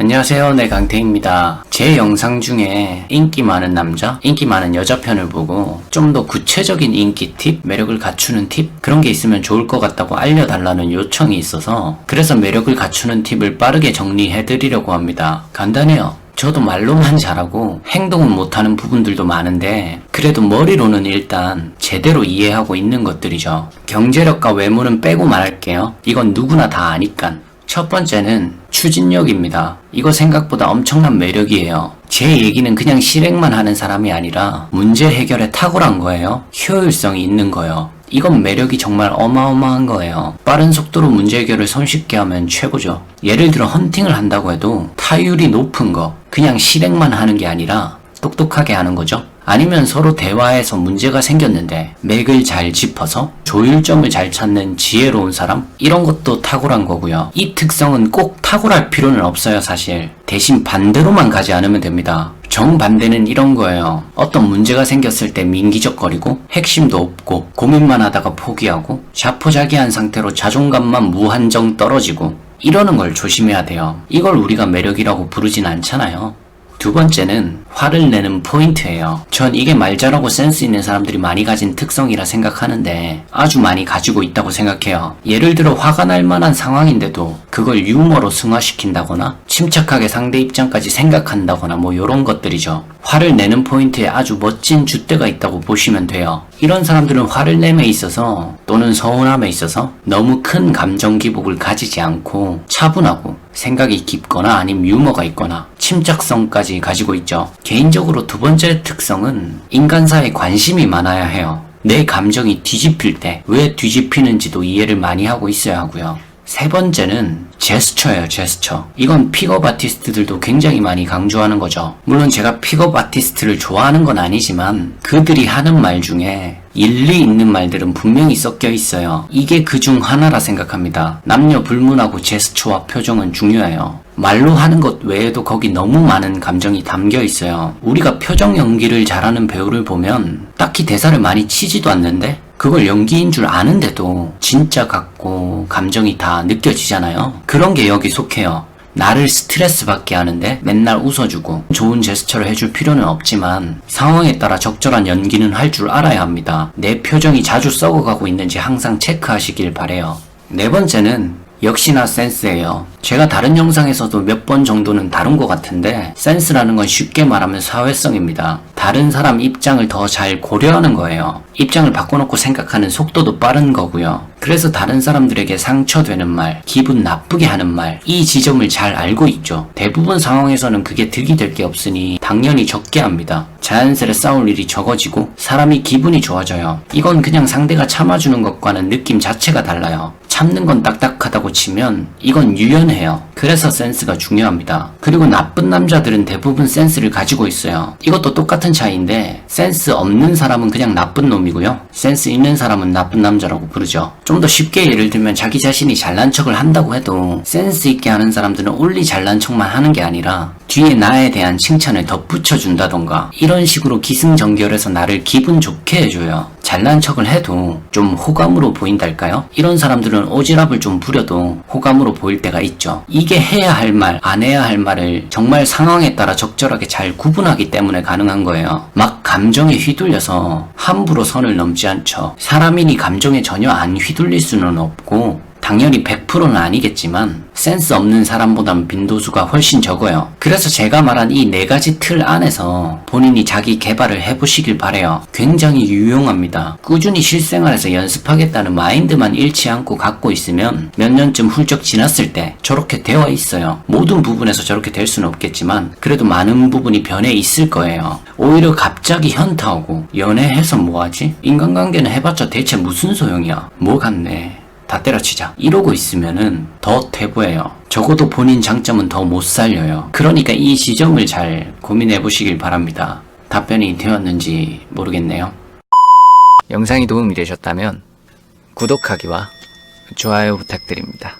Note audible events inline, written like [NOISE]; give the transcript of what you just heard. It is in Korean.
안녕하세요. 네, 강태입니다. 제 영상 중에 인기 많은 남자, 인기 많은 여자 편을 보고 좀 더 구체적인 인기 팁, 매력을 갖추는 팁, 그런 게 있으면 좋을 것 같다고 알려달라는 요청이 있어서 그래서 매력을 갖추는 팁을 빠르게 정리해 드리려고 합니다. 간단해요. 저도 말로만 [LAUGHS] 잘하고 행동은 못하는 부분들도 많은데 그래도 머리로는 일단 제대로 이해하고 있는 것들이죠. 경제력과 외모는 빼고 말할게요. 이건 누구나 다 아니까. 첫 번째는 추진력입니다. 이거 생각보다 엄청난 매력이에요. 제 얘기는 그냥 실행만 하는 사람이 아니라 문제 해결에 탁월한 거예요. 효율성이 있는 거예요. 이건 매력이 정말 어마어마한 거예요. 빠른 속도로 문제 해결을 손쉽게 하면 최고죠. 예를 들어 헌팅을 한다고 해도 타율이 높은 거, 그냥 실행만 하는 게 아니라 똑똑하게 하는 거죠. 아니면 서로 대화에서 문제가 생겼는데 맥을 잘 짚어서 조율점을 잘 찾는 지혜로운 사람? 이런 것도 탁월한 거고요. 이 특성은 꼭 탁월할 필요는 없어요, 사실. 대신 반대로만 가지 않으면 됩니다. 정반대는 이런 거예요. 어떤 문제가 생겼을 때 민기적거리고 핵심도 없고 고민만 하다가 포기하고 자포자기한 상태로 자존감만 무한정 떨어지고 이러는 걸 조심해야 돼요. 이걸 우리가 매력이라고 부르진 않잖아요. 두 번째는 화를 내는 포인트예요. 전 이게 말 잘하고 센스 있는 사람들이 많이 가진 특성이라 생각하는데 아주 많이 가지고 있다고 생각해요. 예를 들어 화가 날 만한 상황인데도 그걸 유머로 승화시킨다거나 침착하게 상대 입장까지 생각한다거나 뭐 이런 것들이죠. 화를 내는 포인트에 아주 멋진 줏대가 있다고 보시면 돼요. 이런 사람들은 화를 내에 있어서 또는 서운함에 있어서 너무 큰 감정 기복을 가지지 않고 차분하고 생각이 깊거나 아니면 유머가 있거나 침착성까지 가지고 있죠. 개인적으로 두 번째 특성은 인간사에 관심이 많아야 해요. 내 감정이 뒤집힐 때 왜 뒤집히는지도 이해를 많이 하고 있어야 하고요. 세 번째는 제스처예요, 제스처. 이건 픽업 아티스트들도 굉장히 많이 강조하는 거죠. 물론 제가 픽업 아티스트를 좋아하는 건 아니지만 그들이 하는 말 중에 일리 있는 말들은 분명히 섞여 있어요. 이게 그 중 하나라 생각합니다. 남녀 불문하고 제스처와 표정은 중요해요. 말로 하는 것 외에도 거기 너무 많은 감정이 담겨 있어요. 우리가 표정 연기를 잘하는 배우를 보면 딱히 대사를 많이 치지도 않는데 그걸 연기인 줄 아는데도 진짜 같고 감정이 다 느껴지잖아요. 그런 게 여기 속해요. 나를 스트레스 받게 하는데 맨날 웃어주고 좋은 제스처를 해줄 필요는 없지만 상황에 따라 적절한 연기는 할 줄 알아야 합니다. 내 표정이 자주 썩어가고 있는지 항상 체크하시길 바래요. 네 번째는 역시나 센스예요. 제가 다른 영상에서도 몇 번 정도는 다룬 것 같은데 센스라는 건 쉽게 말하면 사회성입니다. 다른 사람 입장을 더 잘 고려하는 거예요. 입장을 바꿔놓고 생각하는 속도도 빠른 거고요. 그래서 다른 사람들에게 상처되는 말, 기분 나쁘게 하는 말, 이 지점을 잘 알고 있죠. 대부분 상황에서는 그게 득이 될 게 없으니 당연히 적게 합니다. 자연스레 싸울 일이 적어지고 사람이 기분이 좋아져요. 이건 그냥 상대가 참아주는 것과는 느낌 자체가 달라요. 참는 건 딱딱하다고 치면 이건 유연해요. 그래서 센스가 중요합니다. 그리고 나쁜 남자들은 대부분 센스를 가지고 있어요. 이것도 똑같은 차이인데 센스 없는 사람은 그냥 나쁜 놈이고요. 센스 있는 사람은 나쁜 남자라고 부르죠. 좀 더 쉽게 예를 들면 자기 자신이 잘난 척을 한다고 해도 센스 있게 하는 사람들은 올리 잘난 척만 하는 게 아니라 뒤에 나에 대한 칭찬을 덧붙여 준다던가 이런 식으로 기승전결해서 나를 기분 좋게 해줘요. 잘난 척을 해도 좀 호감으로 보인달까요? 이런 사람들은 오지랖을 좀 부려도 호감으로 보일 때가 있죠. 이게 해야 할 말, 안 해야 할 말을 정말 상황에 따라 적절하게 잘 구분하기 때문에 가능한 거예요. 막 감정에 휘둘려서 함부로 선을 넘지 않죠. 사람이니 감정에 전혀 안 휘둘릴 수는 없고 당연히 100%는 아니겠지만 센스 없는 사람보단 빈도수가 훨씬 적어요. 그래서 제가 말한 이 네 가지 틀 안에서 본인이 자기 개발을 해보시길 바래요. 굉장히 유용합니다. 꾸준히 실생활에서 연습하겠다는 마인드만 잃지 않고 갖고 있으면 몇 년쯤 훌쩍 지났을 때 저렇게 되어 있어요. 모든 부분에서 저렇게 될 수는 없겠지만 그래도 많은 부분이 변해 있을 거예요. 오히려 갑자기 현타 오고 연애해서 뭐하지? 인간관계는 해봤자 대체 무슨 소용이야? 뭐 같네. 다 때려치자. 이러고 있으면은 더 퇴보해요. 적어도 본인 장점은 더 못 살려요. 그러니까 이 지점을 잘 고민해 보시길 바랍니다. 답변이 되었는지 모르겠네요. 영상이 도움이 되셨다면 구독하기와 좋아요 부탁드립니다.